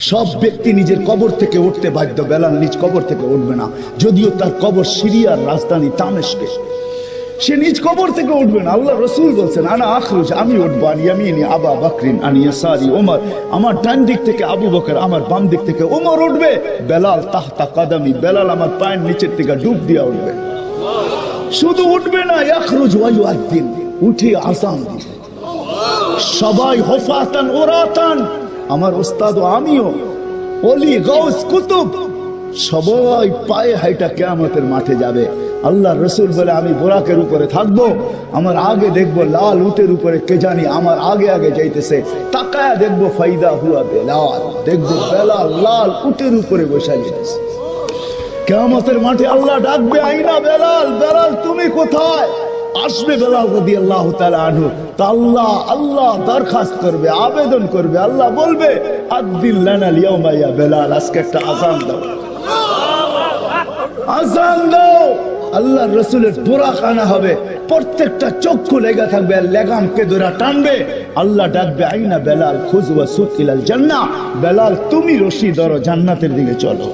সব ব্যক্তি নিজের কবর থেকে উঠতে বাধ্য, বেলাল নিজ কবর থেকে উঠবে না। যদিও তার কবর সিরিয়ার রাজধানী তামেশকে সে নিজ কবর থেকে উঠবে না। আল্লাহ রসুল বলছেন, আনা আখরুজ, আমি উঠবো, আনি ইয়ামিনি, আবা বাকরিন, আনি ইয়াসারি ওমর আমার ডান দিক থেকে আবু বকর, আমার বাম দিক থেকে ওমর উঠবে। বেলাল তাহতা কাদামি, বেলাল আমার পায়ের নিচের থেকে ডুব দিয়া উঠবে। শুধু উঠবে না, ইয়াখরুজ ওয়াই উঠে আসাম সবাই হফাতান, ওরাতান আমার ওস্তাদ আমিও অলি গৌস কুতুব, সবাই পায়ে হাইটা কেয়ামতের মাঠে যাবে। আল্লাহ রসুল বলে, আমি বোরাকের উপরে থাকব, আমার আগে দেখব লাল উটের উপরে কে জানি আমার আগে আগে যাইতেছে। তাকায়া দেখব ফাইদা হুয়া বেলাল, দেখব বেলাল লাল উটের উপরে বসে যেতেছে কেয়ামতের মাঠে আল্লাহ ডাকবে, আইনা বেলাল বেলাল তুমি কোথায়? আসবে আল্লাহ আনহু। তা আল্লাহ আল্লাহ দরখাস্ত করবে, আবেদন করবে, আল্লাহ বলবে আদিল লানাল ইয়াউমা ইয়া বেলাল, আজকে একটা আজান দাও। আজান দাও। আল্লাহ রসুলের বোরাক আনা হবে, প্রত্যেকটা চক্ষু লেগা থাকবে আর লেগামকে টানবে। আল্লাহ ডাকবে, আইনা বেলাল খুজওয়া সুকিলাল জান্নাহ। বেলাল, তুমি রশি ধরো, জান্নাতের দিকে চলো।